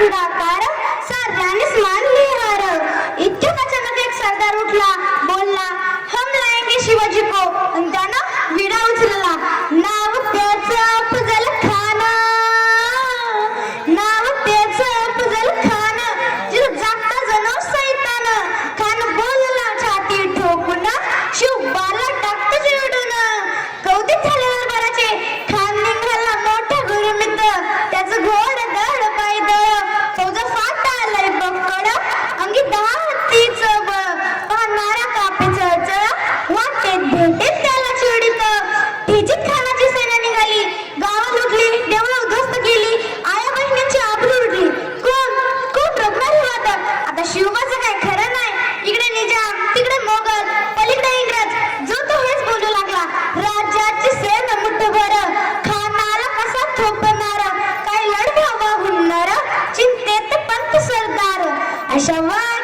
Yeah.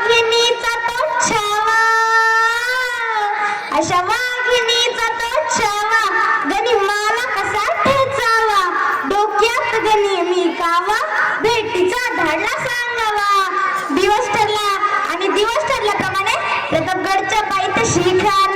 वाघिणीचा तो छावा. अशा वाघिणीचा तो छावा. गणी मला कसा ठेचावा. डोक्यात गणी मी कावा भेटीचा धाडला सांगावा. दिवस ठरला आणि दिवस ठरल्याप्रमाणे प्रतापगडच्या बाईत शिखर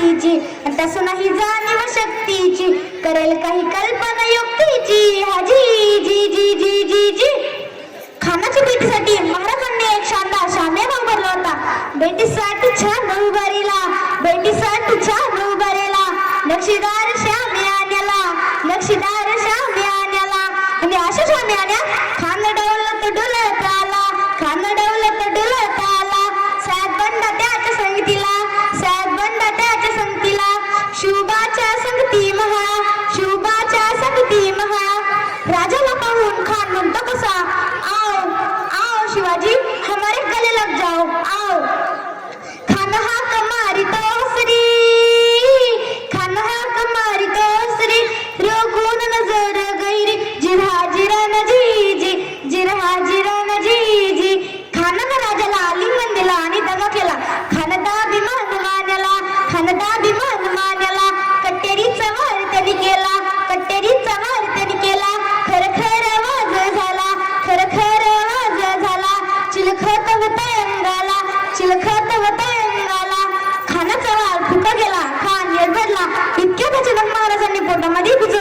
भक्तीची तस नाही जाणीव शक्तीची. करेल काही कल्पना युक्तीची हाजी जी जी जी जी जी. खानाच्या भेटीसाठी महाराजांनी एक शानदार शामेभाग भरला होता. भेटीसाठी छान उभारीला. भेटीसाठी छान उभारीला. नक्षीदार श्याम नक्षीदार धनदाभिमान मानला. कट्टेरीचा वार त्यांनी केला. कट्टेरीचा वार त्यांनी केला. खर खर वाज झाला. खर खर वाज झाला. चिलखत होता चिलख चिलखत होता अंगाला. खानाचा वार फुका गेला. खान निर्भरला. इतक्या त्याच्या महाराजांनी पोटामध्ये भिजवला